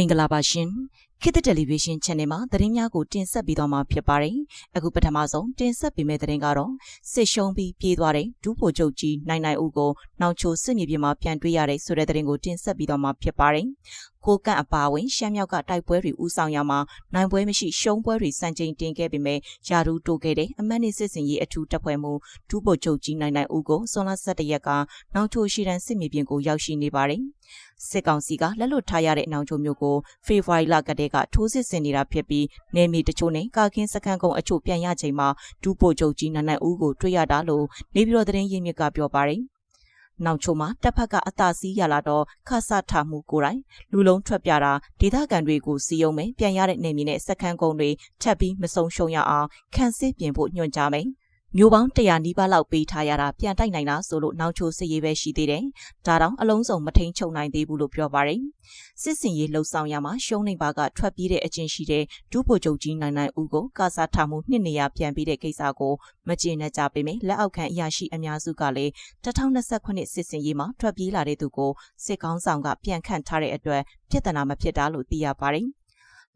င်္ဂလာပါရှင်ခေတ်သစ်တယ်လီဗီရှင်း channel မှာသတင်းများကိုတင်ဆက်ပေးသွားမှာဖြစ်ပါတယ်အခုပထမဆုံးတင်ဆက်ပေးမယ့်သတင်းကတော့စစ်ရှုံးပြီးပြေးသွားတဲ့ဒူးဖို့ချုပ်ကြီးနိုင်နိုင်ဦးကိုနှောင်ချိုစစ်မြေပြင်မှာပြန်တွေ့ရတဲ့ဆိုတဲ့သတင်းကိုတင်ဆက်ပေးသွားမှာဖြစ်ပါတယ်ကိုကန့်အပါဝင်ရှမ်းမြောက်ကတိုက်ပွဲတွေဦးဆောင်ရမှာနိုင်ပွဲမရှိရှုံးပွဲတွေစံချိန်တင်ခဲ့ပေမဲ့ယာရူတိုးခဲ့တဲ့အမတ်နေစစ်စင်ရေးအထူးတပ်ဖွဲ့မှုဒူးဖို့ချုပ်ကြီးနိုင်နိုင်ဦးကိုစွန်လာ17ရက်ကနှောင်ချိုရှိတန်းစစ်မြေပြင်ကိုရောက်ရှိနေပါတယ် စစ်ကောင်စီကလက်လွတ်ထားရတဲ့နောင်ချိုမျိုးကိုဖေဖော်ဝါရီလကတည်းကထိုးစစ်ဆင်နေတာဖြစ်ပြီးနေမီတချို့နဲ့ကာကင်းစခန်းကုန်းအချို့ပြန်ရချိန်မှာဒူးပိုချုပ်ကြီးနန်းနန်းဦးကိုတွေ့ရတာလို့နေပြည်တော်သတင်းရင်းမြစ်ကပြောပါတယ်။နောက်ချိုမှာတပ်ဖက်ကအသာစီးရလာတော့ခဆထမှုကိုယ်တိုင်လူလုံးထွက်ပြတာဒေသခံတွေကိုစီယုံမယ်ပြန်ရတဲ့နေမီနဲ့စခန်းကုန်းတွေထပ်ပြီးမဆုံးရှုံးရအောင်ခန့်စစ်ပြင်ဖို့ညွှန်ကြားမယ်။ မျိုးပေါင်း100နီးပါးလောက်ပေးထားရတာပြန်တိုက်နိုင်တာဆိုလို့နောက်ချိုစစ်ရေးပဲရှိသေးတယ်။ဒါတောင်အလုံးစုံမထိန်ချုပ်နိုင်သေးဘူးလို့ပြောပါတယ်။စစ်စင်ရေးလှုပ်ဆောင်ရမှာရှုံးနေပါကထွက်ပြေးတဲ့အချင်းရှိတဲ့ဒုဗိုလ်ချုပ်ကြီးနိုင်နိုင်ဦးကိုကာစားထားမှုနှစ်နေရပြန်ပြီးတဲ့ကိစ္စကိုမကျေနပ်ကြပေမဲ့လက်အောက်ခံအရာရှိအများစုကလည်း2029စစ်စင်ရေးမှာထွက်ပြေးလာတဲ့သူကိုစစ်ကောင်းဆောင်ကပြန်ခန့်ထားတဲ့အတွက်ပြဿနာမဖြစ်တာလို့သိရပါတယ်။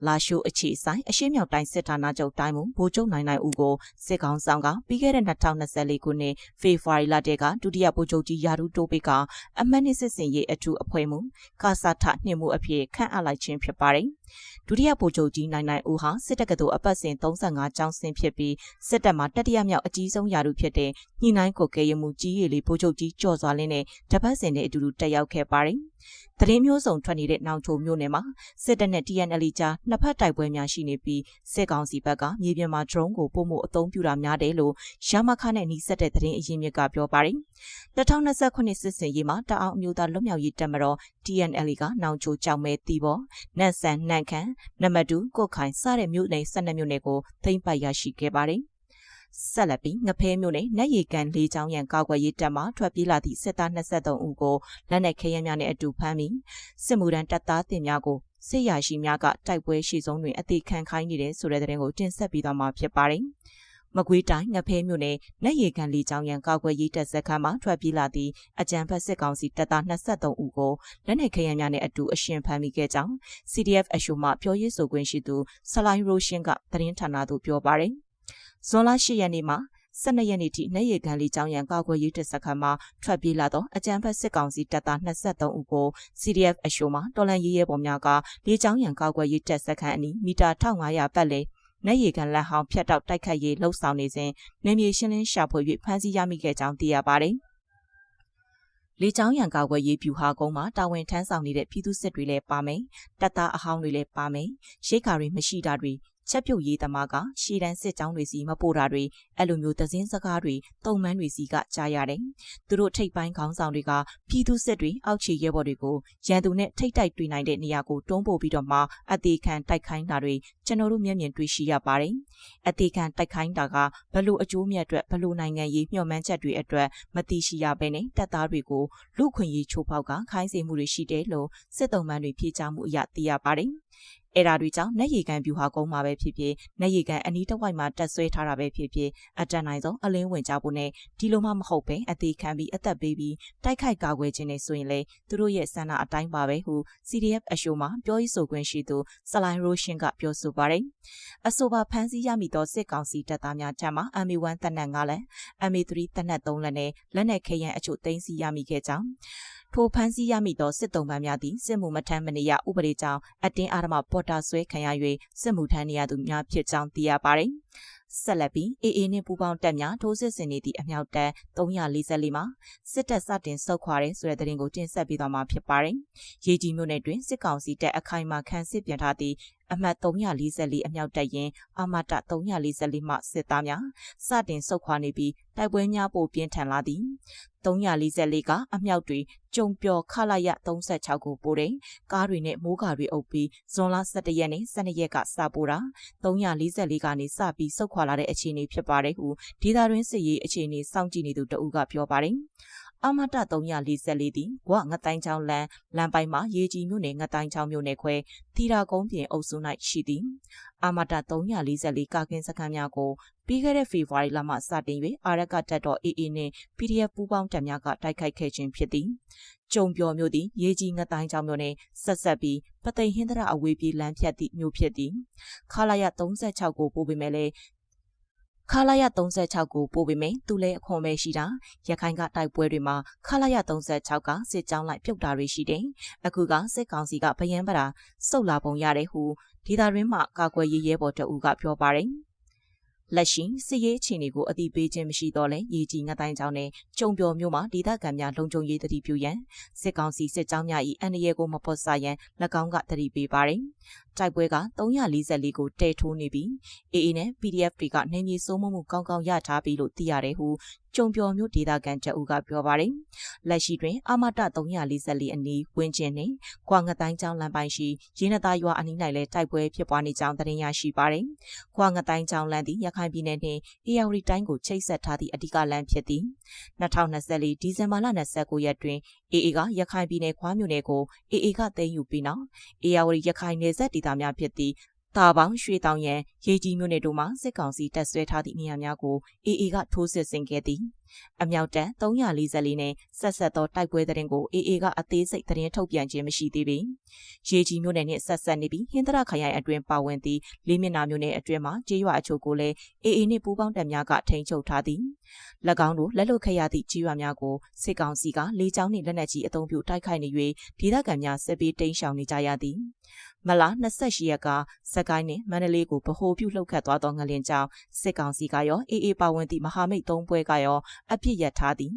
လာရှိုးအခြေဆိုင်အရှိမြောက်တိုင်းစစ်ဌာနချုပ်တိုင်းမူဗိုလ်ချုပ်နိုင်နိုင်ဦးကိုစစ်ကောင်ဆောင်ကပြီးခဲ့တဲ့2024ခုနှစ်ဖေဖော်ဝါရီလတည်းကဒုတိယဗိုလ်ချုပ်ကြီးယာရုတိုးပိကအမတ်နှစ်စစ်စင်ရေးအထူးအဖွဲ့မှုကာစာထနှင့်မှုအဖြစ်ခန့်အပ်လိုက်ခြင်းဖြစ်ပါတယ်ဒုတိယဗိုလ်ချုပ်ကြီးနိုင်နိုင်ဦးဟာစစ်တပ်ကတော်အပတ်စဉ်35ကျောင်းဆင်းဖြစ်ပြီးစစ်တပ်မှာတတိယမြောက်အကြီးဆုံးယာရုဖြစ်တဲ့ညှိနှိုင်းကိုကဲရမှုကြီးရည်လေးဗိုလ်ချုပ်ကြီးကြော်စွာလင်းနဲ့တပတ်စဉ်နဲ့အတူတူတက်ရောက်ခဲ့ပါတယ်။ သတင်းမျိုးစုံထွက်နေတဲ့နောင်ချိုမျိုးနယ်မှာစစ်တပ်နဲ့ TNL ကြားနှစ်ဖက်တိုက်ပွဲများရှိနေပြီးစစ်ကောင်စီဘက်ကမြေပြင်မှာ drone ကိုပို့မှုအသုံးပြုတာများတယ်လို့ရမခနဲ့နှီးဆက်တဲ့သတင်းအရင်းမြစ်ကပြောပါတယ်။2029စစ်စင်ရေးမှာတအောင်အမျိုးသားလွတ်မြောက်ရေးတပ်မတော် TNL ကနောင်ချိုကြောင်မဲတီပေါ်နန့်ဆန်နှန့်ခမ်းနမတူကုတ်ခိုင်စတဲ့မြို့နယ်12မြို့နယ်ကိုသိမ်းပိုက်ရရှိခဲ့ပါတယ်။ ဆက်လက်ပြီးငဖဲမျိုးနဲ့နက်ရီကန်လေးချောင်းရန်ကာကွယ်ရေးတပ်မှထွက်ပြေးလာသည့်စစ်သား23ဦးကိုလက်နက်ခဲယမ်းများနဲ့အတူဖမ်းပြီးစစ်မှုထမ်းတပ်သားတင်များကိုစစ်ရရှိများကတိုက်ပွဲရှိဆုံးတွင်အသေးခံခိုင်းနေတဲ့ဆိုတဲ့တဲ့ရင်ကိုတင်ဆက်ပြီးတော့မှာဖြစ်ပါတယ်။မကွေးတိုင်းငဖဲမြို့နယ်လက်ရီကန်လေးချောင်းရန်ကာကွယ်ရေးတပ်စခန်းမှထွက်ပြေးလာသည့်အကြံဖက်စစ်ကောင်စီတပ်သား23ဦးကိုလက်နက်ခဲယမ်းများနဲ့အတူအရှင်ဖမ်းမိခဲ့ကြောင်း CDF အရှုံမှပြောရေးဆိုခွင့်ရှိသူဆလိုင်းရိုရှင်ကသတင်းဌာနသို့ပြောပါတယ်။ ဇွန်လ10ရက်နေ့မှာ12ရက်နေ့ထိနေရီကန်လီကျောင်းရန်ကာကွယ်ရေးတပ်စခန်းမှာထွက်ပြေးလာသောအကြမ်းဖက်စစ်ကောင်စီတပ်သား23ဦးကို CDF အရှိုးမှတော်လန်ရေးရဲပေါ်များကလေကျောင်းရန်ကာကွယ်ရေးတပ်စခန်းအနီးမီတာ1500ပတ်လည်နေရီကန်လက်ဟောင်းဖြတ်တောက်တိုက်ခတ်ရေးလှုပ်ဆောင်နေစဉ်နေမြေရှင်းလင်းရှာဖွေ၍ဖမ်းဆီးရမိခဲ့ကြောင်းသိရပါတယ်။လေကြောင်းရန်ကာကွယ်ရေးဗျူဟာကုန်းမှာတာဝန်ထမ်းဆောင်နေတဲ့ပြည်သူစစ်တွေလည်းပါမယ်။တပ်သားအဟောင်းတွေလည်းပါမယ်။ရိတ်ခါတွေမရှိတာတွေ ချက်ပြုတ်ရေးသမားကရှီတန်းစစ်ကြောင်းတွေစီမပို့တာတွေအဲ့လိုမျိုးသစင်းစကားတွေတုံမန်းတွေစီကကြားရတယ်။သူတို့ထိတ်ပိုင်းခေါင်းဆောင်တွေကပြည်သူစစ်တွေအောက်ခြေရဲဘော်တွေကိုရန်သူနဲ့ထိတ်တိုက်တွေ့နိုင်တဲ့နေရာကိုတွန်းပို့ပြီးတော့မှအသေးခံတိုက်ခိုင်းတာတွေကျွန်တော်တို့မျက်မြင်တွေ့ရှိရပါတယ်။အသေးခံတိုက်ခိုင်းတာကဘလို့အကျိုးမြတ်အတွက်ဘလို့နိုင်ငံရေးမျှော်မှန်းချက်တွေအတွက်မသိရှိရဘဲနဲ့တပ်သားတွေကိုလူခွင့်ရေးချိုးဖောက်ကခိုင်းစေမှုတွေရှိတယ်လို့စစ်တုံးမန်းတွေဖြေချမှုအရသိရပါတယ်။ အဲ့ဒါတွေကြောင့်နက်ရီကန်ဗျူဟာကုန်းမှာပဲဖြစ်ဖြစ်နက်ရီကန်အနီးတစ်ဝိုက်မှာတက်ဆွဲထားတာပဲဖြစ်ဖြစ်အတန်နိုင်ဆုံးအလင်းဝင်ကြဖို့နဲ့ဒီလိုမှမဟုတ်ပဲအသေးခံပြီးအသက်ပေးပြီးတိုက်ခိုက်ကာကွယ်ခြင်းနဲ့ဆိုရင်လေသူတို့ရဲ့ဆန္ဒအတိုင်းပါပဲဟု CDF အရှိုးမှာပြောရေးဆိုခွင့်ရှိသူဆလိုင်းရိုရှင်းကပြောဆိုပါတယ်အဆိုပါဖမ်းဆီးရမိသောစစ်ကောင်စီတပ်သားများထံမှ MA1 တပ်နက်9လက် MA3 တပ်နက်3လက်နဲ့လက်နက်ခဲယမ်းအချို့သိမ်းဆည်းရမိခဲ့ကြောင်းထိုဖမ်းဆီးရမိသောစစ်တုံးပန်းများသည်စစ်မှုမထမ်းမနေရဥပဒေကြောင့်အတင်းအာရမပေါ်တာဆွဲခံရ၍စစ်မှုထမ်းနေရသူများဖြစ်ကြောင်းသိရပါသည်ဆက်လက်ပြီးအေအေနှင့်ပူးပေါင်းတပ်များထိုးစစ်ဆင်နေသည့်အမြောက်တပ်344မှာစစ်တပ်စတင်ဆုတ်ခွာတဲ့ဆိုတဲ့သတင်းကိုတင်ဆက်ပေးသွားမှာဖြစ်ပါတယ်။ရေကြီးမြို့နယ်တွင်စစ်ကောင်စီတပ်အခိုင်အမာခန့်စစ်ပြန်ထားသည့်အမှတ်344အမြောက်တပ်ရင်အာမတ344မှစစ်သားများစတင်ဆုတ်ခွာနေပြီးတိုက်ပွဲများပိုပြင်းထန်လာသည်344ကအမြောက်တွေကြုံပျော်ခလာရ36ကိုပို့တယ်ကားတွေနဲ့မိုးကာတွေအုပ်ပြီးဇွန်လ17ရက်နဲ့12ရက်ကစပို့တာ344ကနေစပြီးဆုတ်ခွာလာတဲ့အခြေအနေဖြစ်ပါတယ်ဟုဒေတာတွင်းစစ်ရေးအခြေအနေစောင့်ကြည့်နေသူတဦးကပြောပါတယ် အမတ344သည်ဂွငတိုင်းချောင်းလမ်းလမ်းပိုင်းမှာရေကြီးမြို့နယ်ငတိုင်းချောင်းမြို့နယ်ခွဲသီရာကုန်းပြင်အုပ်စု၌ရှိသည်အမတ344ကာကင်းစခန်းများကိုပြီးခဲ့တဲ့ဖေဖော်ဝါရီလမှစတင်၍အာရကတက်တော် AA နှင့် PDF ပူးပေါင်းတပ်များကတိုက်ခိုက်ခဲ့ခြင်းဖြစ်သည်ကျုံပြော်မြို့သည်ရေကြီးငတိုင်းချောင်းမြို့နယ်ဆက်ဆက်ပြီးပသိမ်ဟင်းတရအဝေးပြေးလမ်းဖြတ်သည့်မြို့ဖြစ်သည်ခလာရ36ကိုပို့ပေမဲ့လည်း ခလာရ36ကိုပို့ပေမဲ့သူလည်းအခွန်ပဲရှိတာရခိုင်ကတိုက်ပွဲတွေမှာခလာရ36ကစစ်ကြောင်းလိုက်ပြုတ်တာတွေရှိတယ်အခုကစစ်ကောင်စီကဗယံပရာစုတ်လာပုံရတယ်ဟုဒေတာရင်းမှကာကွယ်ရေးရဲဘော်တအူးကပြောပါတယ်လက်ရှိစစ်ရေးအခြေအနေကိုအတိပေးခြင်းမရှိတော့လဲရေကြီးငတိုင်းကြောင်းနဲ့ကျုံပြော်မျိုးမှာဒေသခံများလုံခြုံရေးတတိပြုရန်စစ်ကောင်စီစစ်ကြောင်းများ၏အန္တရာယ်ကိုမပေါ်ဆရန်၎င်းကတတိပေးပါတယ်။ တိုက်ပွဲက344ကိုတဲထိုးနေပြီး AA နဲ့ PDF တွေကနေမြေစိုးမိုးမှုကောင်းကောင်းရထားပြီလို့သိရတယ်ဟုကျုံပြော်မျိုးဒေသခံတအူးကပြောပါတယ်။လက်ရှိတွင်အာမတ344အနီးဝင်းကျင်နှင့်ကွာငတိုင်းကျောင်းလမ်းပိုင်းရှိရင်းနသားရွာအနီး၌လည်းတိုက်ပွဲဖြစ်ပွားနေကြောင်းသတင်းရရှိပါတယ်။ကွာငတိုင်းကျောင်းလမ်းသည်ရခိုင်ပြည်နယ်နှင့်အေရဝတီတိုင်းကိုချိတ်ဆက်ထားသည့်အဓိကလမ်းဖြစ်သည်2024ဒီဇင်ဘာလ29ရက်တွင် AA ကရခိုင်ပြည်နယ်ခွားမြို့နယ်ကို AA ကသိမ်းယူပြီးနောက်အေရဝတီရခိုင်နယ်စပ်ဒေသများဖြစ်သည့်တာပေါင်းရွှေတောင်ရန်ရေကြီးမြို့နယ်တို့မှာစစ်ကောင်စီတပ်ဆွဲထားသည့်နေရာများကို AA ကထိုးစစ်ဆင်ခဲ့သည်အမြောက်တန်း344နဲ့ဆက်ဆက်သောတိုက်ပွဲသတင်းကို AA ကအသေးစိတ်သတင်းထုတ်ပြန်ခြင်းမရှိသေးပေ။ရေကြီးမြို့နယ်နှင့်ဆက်ဆက်နေပြီးဟင်္ဒရာခရိုင်အတွင်းပါဝင်သည့်လေးမျက်နှာမြို့နယ်အတွင်းမှာကြေးရွာအချို့ကိုလည်း AA နှင့်ပူးပေါင်းတပ်များကထိန်းချုပ်ထားသည်။၎င်းတို့လက်လွတ်ခဲ့ရသည့်ကြေးရွာများကိုစစ်ကောင်စီကလေကြောင်းနှင့်လက်နက်ကြီးအုံပြုတိုက်ခိုက်နေ၍ဒေသခံများစစ်ပေးတိမ်းရှောင်နေကြရသည်။ မလာ28ရက်ကစကိုင်းနဲ့မန္တလေးကိုဗဟိုပြုလှုပ်ခတ်သွားသောငလင်ကြောင့်စစ်ကောင်စီကရောအေးအေးပါဝင်သည့်မဟာမိတ်သုံးပွဲကရောအပြစ်ရထားသည်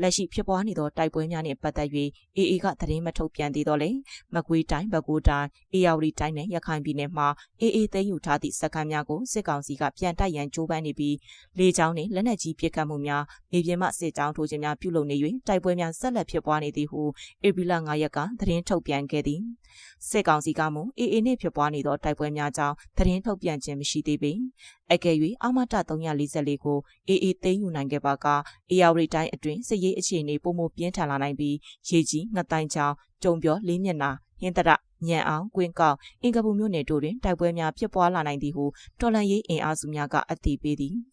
လက်ရှိဖြစ်ပွားနေသောတိုက်ပွဲများနှင့်ပတ်သက်၍အေးအေးကသတင်းမထုတ်ပြန်သေးတော့လေမကွေးတိုင်းပဲခူးတိုင်းအေရဝတီတိုင်းနဲ့ရခိုင်ပြည်နယ်မှာအေးအေးသိမ်းယူထားသည့်စခန်းများကိုစစ်ကောင်စီကပြန်တိုက်ရန်ကြိုးပမ်းနေပြီးလေကြောင်းနှင့်လက်နက်ကြီးပစ်ခတ်မှုများမြေပြင်မှစစ်ကြောင်းထိုးခြင်းများပြုလုပ်နေ၍တိုက်ပွဲများဆက်လက်ဖြစ်ပွားနေသည်ဟုဧပြီလ9ရက်ကသတင်းထုတ်ပြန်ခဲ့သည်စစ်ကောင်စီကမူအေအေနှင့်ဖြစ်ပွားနေသောတိုက်ပွဲများကြောင့်သတင်းထုတ်ပြန်ခြင်းမရှိသေးပေအကယ်၍အာမတ344ကိုအေအေသိမ်းယူနိုင်ခဲ့ပါကအေယာဝတီတိုင်းအတွင်းစစ်ရေးအခြေအနေပုံမပြင်းထန်လာနိုင်ပြီးရေကြီးငတိုင်းချောင်းကြုံပြောလေးမျက်နာဟင်းတရ ညံအောင်ကွင်းကောက်အင်္ဂပူမြို့နယ်တို့တွင်တိုက်ပွဲများဖြစ်ပွားလာနိုင်သည်ဟုတော်လန်ရေးအင်အားစုများကအသိပေးသည်။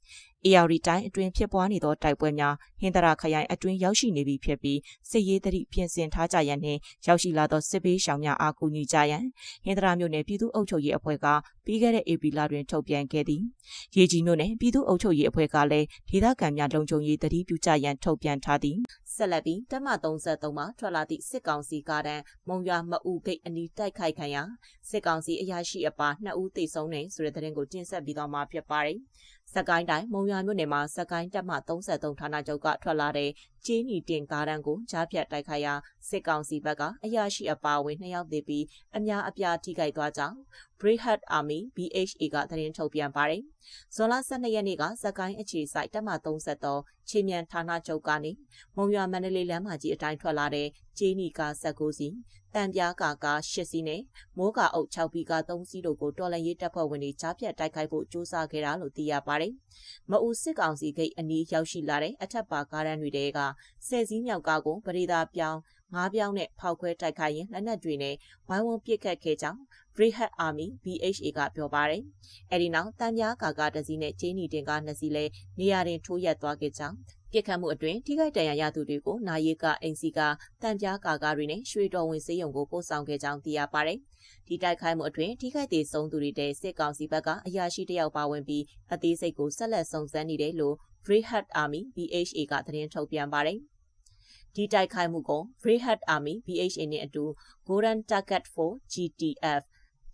AR တိုင်းအတွင်းဖြစ်ပွားနေသောတိုက်ပွဲများဟင်္ဒရာခရိုင်အတွင်းရောက်ရှိနေပြီဖြစ်ပြီးစစ်ရေးသတိပြင်ဆင်ထားကြရန်နှင့်ရောက်ရှိလာသောစစ်ပေးရှောင်များအားကူညီကြရန်ဟင်္ဒရာမြို့နယ်ပြည်သူ့အုပ်ချုပ်ရေးအဖွဲ့ကပြီးခဲ့တဲ့ AP လတွင်ထုတ်ပြန်ခဲ့သည်။ရေကြီးမြို့နယ်ပြည်သူ့အုပ်ချုပ်ရေးအဖွဲ့ကလည်းဒေသခံများလုံခြုံရေးသတိပြုကြရန်ထုတ်ပြန်ထားသည်။ ဆက်လက်ပြီးတမ33မှာထွက်လာသည့်စစ်ကောင်စီကားတန်းမုံရွာမအူဂိတ်အနီးတိုက်ခိုက်ခံရာစစ်ကောင်စီအရာရှိအပါ2ဦးသေဆုံးတယ်ဆိုတဲ့သတင်းကိုတင်ဆက်ပြီးတော့မှာဖြစ်ပါတယ်။ စကိုင်းတိုင်းမုံရွာမြို့နယ်မှာစကိုင်းတပ်မှ33ဌာနချုပ်ကထွက်လာတဲ့ကျင်းနီတင်ကားတန်းကိုကြားဖြတ်တိုက်ခိုက်ရာစစ်ကောင်စီဘက်ကအရာရှိအပါအဝင်2ယောက်သေပြီးအများအပြားထိခိုက်သွားကြောင်း Brigad Army BHA ကသတင်းထုတ်ပြန်ပါတယ်။ဇွန်လ12ရက်နေ့ကစကိုင်းအခြေစိုက်တပ်မ33ချေမြန်ဌာနချုပ်ကနေမုံရွာမန္တလေးလမ်းမကြီးအတိုင်းထွက်လာတဲ့ကျင်းနီကား19စီး တံပြားကာကာ၈စီးနဲ့မိုးကာအုပ်6ဘီကာ3စီးတို့ကိုတော်လန်ရေးတပ်ဖွဲ့ဝင်တွေကြားဖြတ်တိုက်ခိုက်ဖို့ကြိုးစားခဲ့တာလို့သိရပါတယ်။မအူစစ်ကောင်စီဂိတ်အနီးရောက်ရှိလာတဲ့အထက်ပါကားရန်တွေတဲကဆယ်စီးမြောက်ကားကိုပရိသာပြောင်းငါးပြောင်းနဲ့ဖောက်ခွဲတိုက်ခိုက်ရင်လက်နက်တွေနဲ့ဝိုင်းဝန်းပစ်ခတ်ခဲ့ကြောင်း Brigade Army BHA ကပြောပါတယ်။အဲဒီနောက်တံပြားကာကာတစီနဲ့ကျင်းနီတင်ကားနှစ်စီးလဲနေရာတွင်ထိုးရက်သွားခဲ့ကြောင်း ပြစ်ခတ်မှုအတွင်းထိခိုက်ဒဏ်ရာရသူတွေကိုနာရီကအင်စီကတံပြားကာကာတွေနဲ့ရွှေတော်ဝင်စေးရုံကိုပို့ဆောင်ခဲ့ကြောင်းသိရပါတယ်။ဒီတိုက်ခိုက်မှုအတွင်းထိခိုက်သေးဆုံးသူတွေတဲ့စစ်ကောင်စီဘက်ကအရာရှိတယောက်ပါဝင်ပြီးအသေးစိတ်ကိုဆက်လက်စုံစမ်းနေတယ်လို့ Brigade Army BHA ကသတင်းထုတ်ပြန်ပါတယ်။ဒီတိုက်ခိုက်မှုကို Brigade Army BHA နဲ့အတူ Golden Target 4 GTF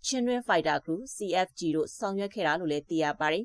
ချင်းတွင်းဖိုက်တာဂရု CFG တို့ဆောင်ရွက်ခဲ့တာလို့လည်းသိရပါတယ်